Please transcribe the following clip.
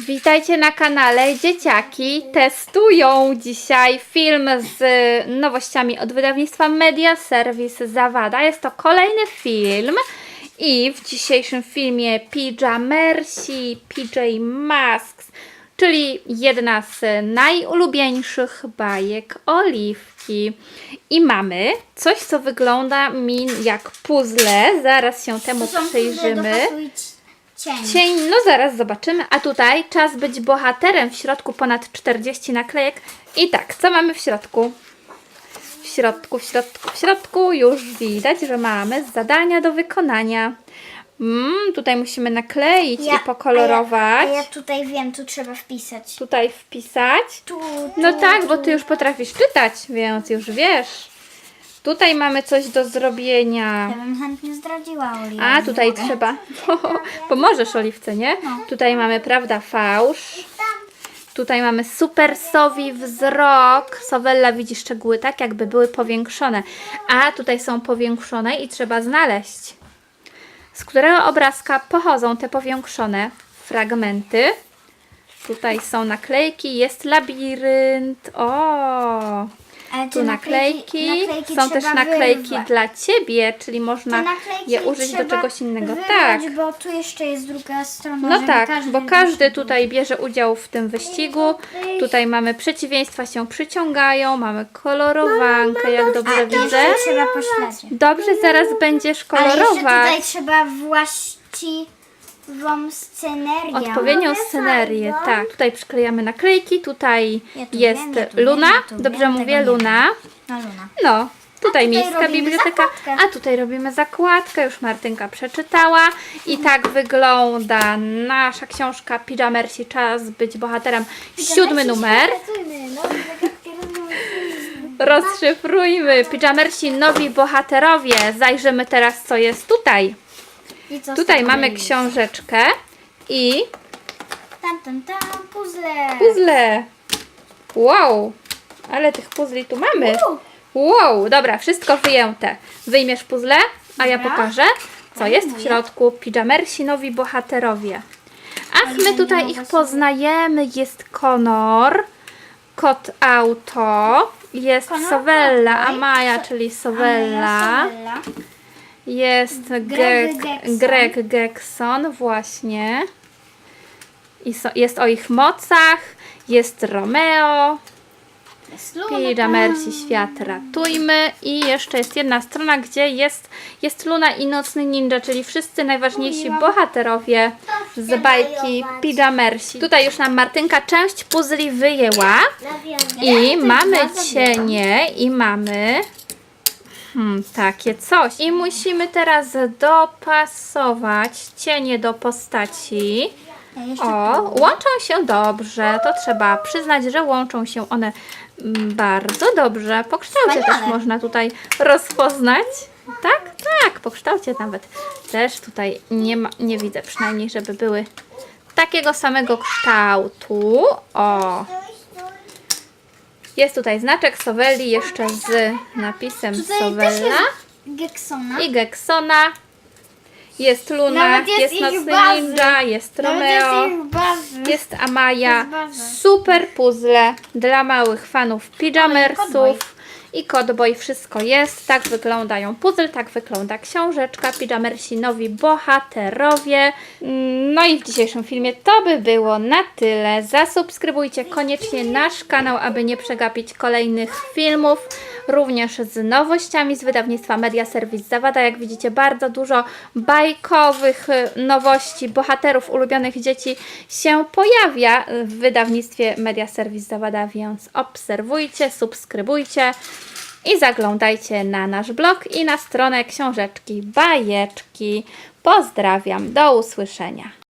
Witajcie na kanale. Dzieciaki testują dzisiaj film z nowościami od wydawnictwa Media Service Zawada. Jest to kolejny film i w dzisiejszym filmie Pijamersi, PJ Masks, czyli jedna z najulubieńszych bajek Oliwki. I mamy coś, co wygląda mi jak puzzle. Zaraz się temu przyjrzymy. Cień. Cień, no zaraz zobaczymy. A tutaj czas być bohaterem. W środku ponad 40 naklejek. I tak, co mamy w środku? W środku, w środku, w środku już widać, że mamy zadania do wykonania. Mm, tutaj musimy nakleić i pokolorować. A ja, a ja tutaj wiem, tu trzeba wpisać. Tutaj wpisać. Tu, No tu, tak, bo ty już potrafisz czytać, więc już wiesz. Tutaj mamy coś do zrobienia. Ja bym chętnie zdradziła Oli. A, tutaj trzeba. Pomożesz Oliwce, nie? Tutaj mamy, prawda, fałsz. Tutaj mamy super sowi wzrok. Sowella widzi szczegóły tak, jakby były powiększone. A tutaj są powiększone i trzeba znaleźć, z którego obrazka pochodzą te powiększone fragmenty. Tutaj są naklejki, jest labirynt. O! Ale Tu naklejki, naklejki są też trzeba naklejki wyrwać. dla ciebie, czyli Te można naklejki je użyć do trzeba czegoś innego. Wyrwać, Tak. bo tu jeszcze jest druga strona. No żeby tak, bo każdy tutaj bierze udział w tym wyścigu. Tutaj mamy przeciwieństwa się przyciągają, mamy kolorowankę, jak A dobrze to widzę. jeszcze trzeba po śledzie. Dobrze, zaraz będziesz Ale jeszcze tutaj trzeba właściwą scenerię. Odpowiednią scenerię, tak. Tutaj przyklejamy naklejki, tutaj Ja tu jest wiem, ja tu wiem, Luna, ja tu dobrze wiem, mówię, tego nie Luna. No Luna. No, tutaj tutaj miejska robimy biblioteka, zakładkę. a tutaj robimy zakładkę, już Martynka przeczytała i tak wygląda nasza książka Pijamersi, czas być bohaterem, siódmy numer. No, Rozszyfrujmy, Pijamersi, nowi bohaterowie, zajrzymy teraz co jest tutaj. I co z Tutaj tego mamy książeczkę i Tam, tam, tam, puzzle. puzzle. Wow, ale tych puzli tu mamy. Wow, dobra, wszystko wyjęte. Wyjmiesz puzzle, a ja Dobra. pokażę, co jest w środku. Pijamersi, nowi bohaterowie. Ach, my tutaj ich poznajemy. Jest Konor, kot auto, jest Konor Sowella, Amaja, czyli Sowella. Sowella. Jest Greg Greg, Gekson. Greg Gekson, właśnie. I so, jest o ich mocach, jest Romeo. Pijamersi Świat Ratujmy i jeszcze jest jedna strona, gdzie jest, jest Luna i Nocny Ninja, czyli wszyscy najważniejsi bohaterowie z bajki Pijamersi. Tutaj już nam Martynka część puzli wyjęła i mamy cienie i mamy hmm, takie coś. I musimy teraz dopasować cienie do postaci. O, łączą się dobrze. To trzeba przyznać, że łączą się one mm, bardzo dobrze. Po kształcie Wspaniale. też można tutaj rozpoznać. Tak, tak, po kształcie nawet też tutaj nie, ma, nie widzę przynajmniej, żeby były takiego samego kształtu. O, jest tutaj znaczek Sovelli jeszcze z napisem Tutaj też Sowella jest Geksona. i Geksona. Jest Luna, Nawet jest jest ich Nocny bazy. Ninja, jest Nawet Romeo. jest. Jest Amaja. Jest. Super puzzle dla małych fanów pijamersów. I Codboy, wszystko jest. Tak wyglądają puzzle, tak wygląda książeczka. Pijamersi nowi bohaterowie. Mm, No i w dzisiejszym filmie to by było na tyle. Zasubskrybujcie koniecznie nasz kanał, aby nie przegapić kolejnych filmów. Również z nowościami z wydawnictwa Media Service Zawada. Jak widzicie, bardzo dużo bajkowych y, nowości, bohaterów ulubionych dzieci się pojawia w wydawnictwie Media Service Zawada, więc obserwujcie, subskrybujcie i zaglądajcie na nasz blog i na stronę książeczki Bajeczki. Pozdrawiam, do usłyszenia.